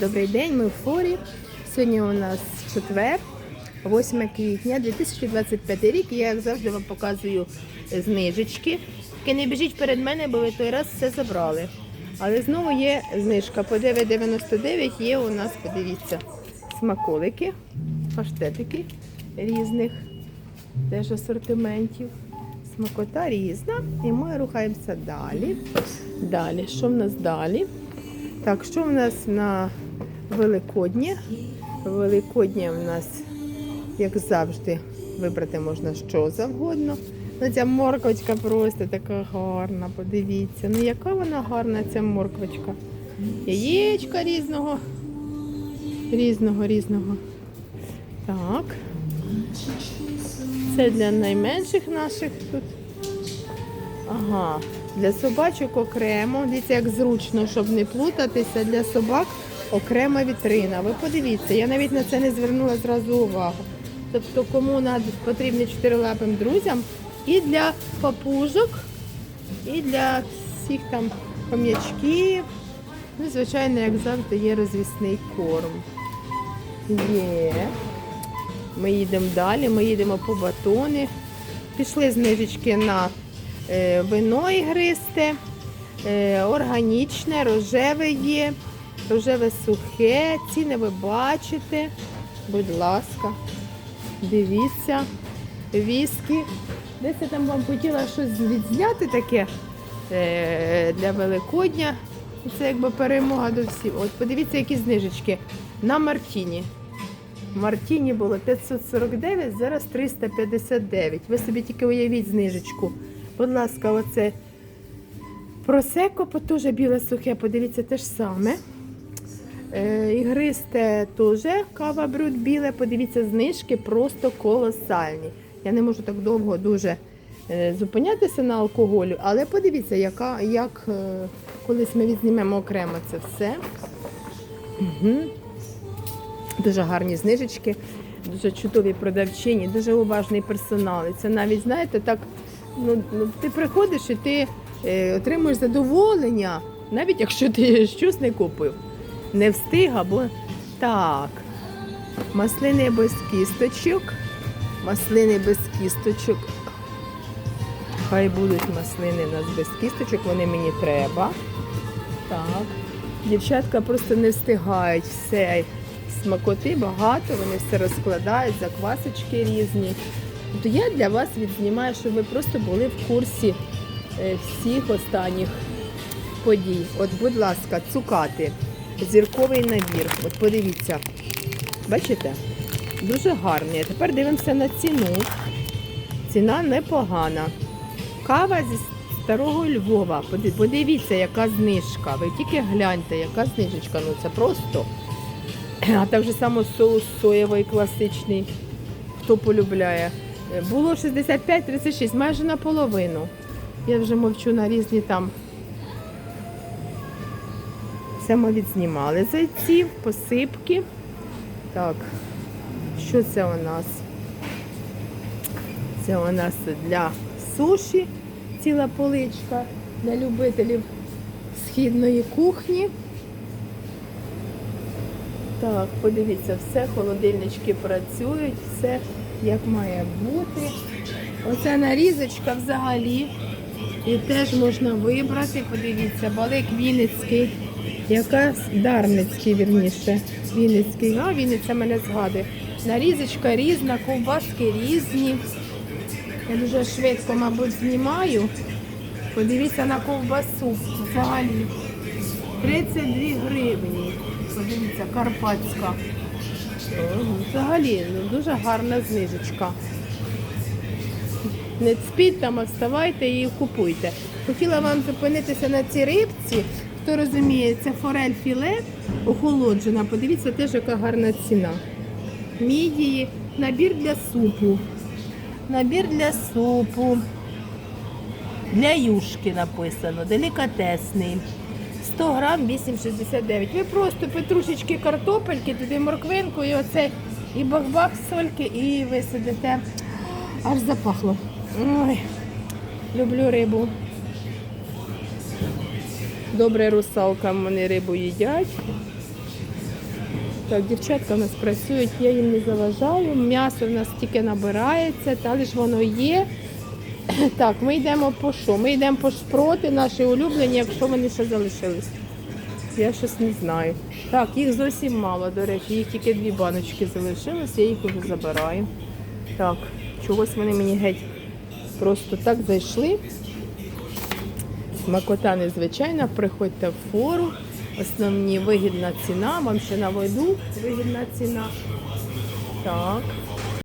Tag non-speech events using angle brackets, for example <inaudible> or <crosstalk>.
Добрий день, ми в форі. Сьогодні у нас четвер, 8 квітня 2025 рік. Я, як завжди, вам показую знижечки. Тільки не біжіть перед мене, бо ви той раз все забрали. Але знову є знижка. По 9,99 є у нас, подивіться, смаколики, паштетики різних теж асортиментів. Смакота різна. І ми рухаємося далі. Далі. Що в нас далі? Так, що в нас на Великоднє? Великоднє в нас, як завжди, вибрати можна що завгодно. Ну, ця морквочка просто така гарна, подивіться. Ну яка вона гарна, ця морквочка. Яєчка різного. Різного, різного. Так. Це для найменших наших тут. Ага, для собачок окремо. Дивіться, як зручно, щоб не плутатися. Для собак окрема вітрина. Ви подивіться, я навіть на це не звернула зразу увагу. Тобто, кому потрібні чотирилапим друзям, і для папужок, і для всіх там хом'ячків. Ну, звичайно, як завжди, є розвісний корм. Є. Ми їдемо далі, ми їдемо по батони. Пішли знижечки на вино ігристе, е, органічне, рожеве є, рожеве сухе, ціни ви бачите. Будь ласка, дивіться, віскі. Десь я там вам хотіла щось відзняти таке е, для Великодня. Це якби перемога до всіх. От подивіться, які знижечки на Мартіні. Мартіні було 549, зараз 359. Ви собі тільки уявіть знижечку. Будь ласка, оце просеко, теж біле сухе, подивіться те ж саме. Е, ігристе теж кава брют біле, подивіться, знижки просто колосальні. Я не можу так довго дуже е, зупинятися на алкоголю, але подивіться, яка, як е, колись ми відзнімемо окремо це все. Угу. Дуже гарні знижечки, дуже чудові продавчині, дуже уважний персонал. І це навіть, знаєте, так, ну, ну ти приходиш і ти е, отримуєш задоволення, навіть якщо ти <laughs> щось не купив. Не встиг або так. Маслини без кісточок. Маслини без кісточок. Хай будуть маслини у нас без кісточок, вони мені треба. Так. Дівчатка просто не встигають все. Смакоти багато, вони все розкладають, заквасочки різні. Тобто я для вас відзнімаю, щоб ви просто були в курсі е, всіх останніх подій. От, будь ласка, цукати, зірковий набір. От подивіться. Бачите? Дуже гарний. А тепер дивимося на ціну. Ціна непогана. Кава зі старого Львова. Подивіться, яка знижка. Ви тільки гляньте, яка знижечка. Ну це просто. А так же само соус соєвий класичний. Хто полюбляє. Було 65-36, майже наполовину. Я вже мовчу на різні там. Це ми відзнімали зайців, посипки. Так, що це у нас? Це у нас для суші ціла поличка для любителів східної кухні. Так, подивіться, все, холодильнички працюють, все як має бути. Оця нарізочка взагалі. І теж можна вибрати, подивіться, балик Вінницький, яка Дарницький, вірніше. Вінницький, а Вінниця мене згадує. Нарізочка різна, ковбаски різні. Я дуже швидко, мабуть, знімаю. Подивіться на ковбасу взагалі. 32 гривні. Подивіться, карпатська. Взагалі, ну, дуже гарна знижечка. Не спіть там, а вставайте і купуйте. Хотіла вам зупинитися на цій рибці. Хто розуміє, це форель філе охолоджена. Подивіться теж, яка гарна ціна. Мідії, набір для супу. Набір для супу. Для юшки написано, делікатесний. 100 грам 8,69. Ви просто петрушечки картопельки, туди морквинку і оце, і бах-бах сольки, і ви сидите. Аж запахло. Ой, люблю рибу. Добре русалкам вони рибу їдять. Так, дівчатка у нас працюють, я їм не заважаю. М'ясо в нас тільки набирається, та лиш воно є. <coughs> Так, ми йдемо по що? Ми йдемо по шпроти, наші улюблені, якщо вони ще залишились. Я щось не знаю. Так, їх зовсім мало, до речі, їх тільки дві баночки залишилось, я їх вже забираю. Так, чогось вони мені геть просто так зайшли. Смакота незвичайна, приходьте в фору. Основні вигідна ціна, вам ще наведу вигідна ціна. Так.